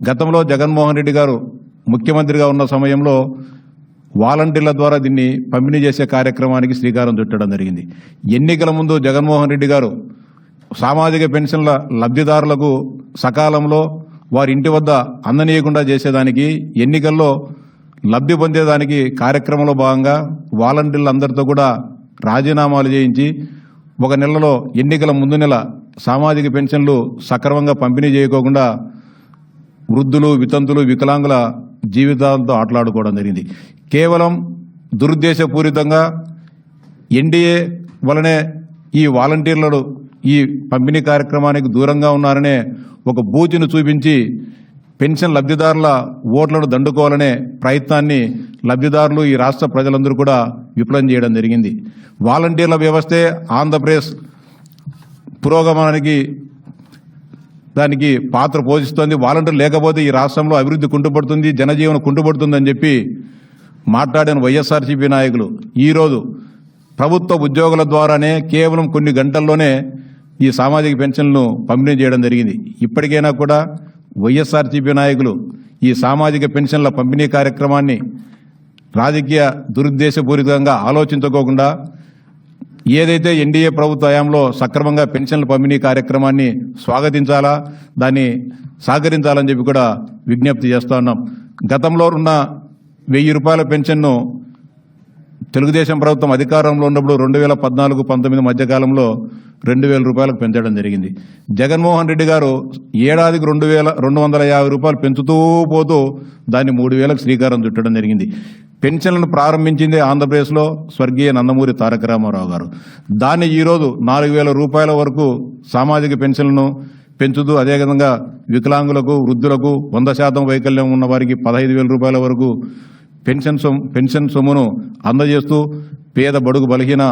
గతంలో జగన్మోహన్ రెడ్డి గారు ముఖ్యమంత్రిగా ఉన్న సమయంలో వాలంటీర్ల ద్వారా దీన్ని పంపిణీ చేసే కార్యక్రమానికి శ్రీకారం చుట్టడం జరిగింది. ఎన్నికల ముందు జగన్మోహన్ రెడ్డి గారు సామాజిక పెన్షన్ల లబ్ధిదారులకు సకాలంలో వారి ఇంటి వద్ద అందనీయకుండా చేసేదానికి ఎన్నికల్లో లబ్ధి పొందేదానికి కార్యక్రమంలో భాగంగా వాలంటీర్లందరితో కూడా రాజీనామాలు చేయించి ఒక నెలలో ఎన్నికల ముందు నెల సామాజిక పెన్షన్లు సక్రమంగా పంపిణీ చేయకోకుండా వృద్ధులు వితంతులు వికలాంగుల జీవితాలతో ఆటలాడుకోవడం జరిగింది. కేవలం దురుద్దేశపూరితంగా ఎన్డీఏ వలనే ఈ వాలంటీర్లు ఈ పంపిణీ కార్యక్రమానికి దూరంగా ఉన్నారనే ఒక బూచిని చూపించి పెన్షన్ లబ్ధిదారుల ఓట్లను దండుకోవాలనే ప్రయత్నాన్ని లబ్ధిదారులు ఈ రాష్ట్ర ప్రజలందరూ కూడా విఫలం చేయడం జరిగింది. వాలంటీర్ల వ్యవస్థే ఆంధ్రప్రదేశ్ పురోగమనానికి దానికి పాత్ర పోషిస్తోంది. వాలంటీర్ లేకపోతే ఈ రాష్ట్రంలో అభివృద్ధి కుంటుపడుతుంది జనజీవనం కుంటుపడుతుందని చెప్పి మాట్లాడిన వైఎస్ఆర్సీపీ నాయకులు. ఈరోజు ప్రభుత్వ ఉద్యోగుల ద్వారానే కేవలం కొన్ని గంటల్లోనే ఈ సామాజిక పెన్షన్లను పంపిణీ చేయడం జరిగింది. ఇప్పటికైనా కూడా వైఎస్ఆర్సీపీ నాయకులు ఈ సామాజిక పెన్షన్ల పంపిణీ కార్యక్రమాన్ని రాజకీయ దురుద్దేశపూరితంగా ఆలోచించుకోకుండా ఏదైతే ఎన్డీఏ ప్రభుత్వ హయాంలో సక్రమంగా పెన్షన్ల పంపిణీ కార్యక్రమాన్ని స్వాగతించాలా దాన్ని సహకరించాలని చెప్పి కూడా విజ్ఞప్తి చేస్తా ఉన్నాం. గతంలో ఉన్న వెయ్యి రూపాయల పెన్షన్ను తెలుగుదేశం ప్రభుత్వం అధికారంలో ఉన్నప్పుడు రెండు వేల పద్నాలుగు పంతొమ్మిది మధ్యకాలంలో రెండు వేల రూపాయలకు పెంచడం జరిగింది. జగన్మోహన్ రెడ్డి గారు ఏడాదికి రెండు వేల రెండు వందల యాభై రూపాయలు పెంచుతూ పోతూ దాన్ని మూడు వేలకు శ్రీకారం చుట్టడం జరిగింది. పెన్షన్లను ప్రారంభించిందే ఆంధ్రప్రదేశ్లో స్వర్గీయ నందమూరి తారక రామారావు గారు. దాన్ని ఈరోజు నాలుగు వేల రూపాయల వరకు సామాజిక పెన్షన్లను పెంచుతూ అదేవిధంగా వికలాంగులకు వృద్ధులకు వంద శాతం వైకల్యం ఉన్న వారికి పదహైదు వేల రూపాయల వరకు పెన్షన్ సొమ్ పెన్షన్ సొమ్మును అందజేస్తూ పేద బడుగు బలహీన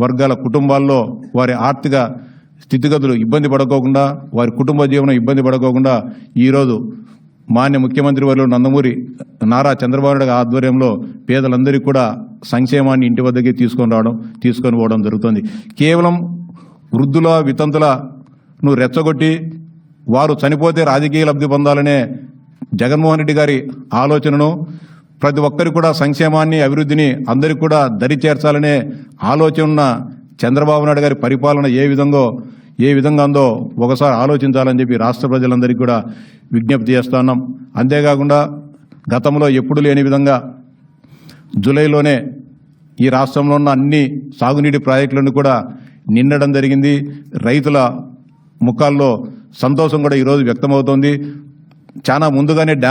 వర్గాల కుటుంబాల్లో వారి ఆర్థిక స్థితిగతులు ఇబ్బంది పడకోకుండా వారి కుటుంబ జీవనం ఇబ్బంది పడకోకుండా ఈరోజు మాన్య ముఖ్యమంత్రి వర్యులు నందమూరి నారా చంద్రబాబు నాయుడు ఆధ్వర్యంలో పేదలందరికీ కూడా సంక్షేమాన్ని ఇంటి వద్దకి తీసుకొని రావడం తీసుకొని పోవడం జరుగుతుంది. కేవలం వృద్ధుల వితంతులను రెచ్చగొట్టి వారు చనిపోతే రాజకీయ లబ్ధి పొందాలనే జగన్మోహన్ రెడ్డి గారి ఆలోచనను ప్రతి ఒక్కరికి కూడా సంక్షేమాన్ని అభివృద్ధిని అందరికీ కూడా దరి చేర్చాలనే ఆలోచన ఉన్న చంద్రబాబు నాయుడు గారి పరిపాలన ఏ విధంగా ఏ విధంగా ఉందో ఒకసారి ఆలోచించాలని చెప్పి రాష్ట్ర ప్రజలందరికీ కూడా విజ్ఞప్తి చేస్తున్నాం అంతేకాకుండా గతంలో ఎప్పుడు లేని విధంగా జూలైలోనే ఈ రాష్ట్రంలో ఉన్న అన్ని సాగునీటి ప్రాజెక్టులను కూడా నిండడం జరిగింది. రైతుల ముఖాల్లో సంతోషం కూడా ఈరోజు వ్యక్తమవుతోంది. చాలా ముందుగానే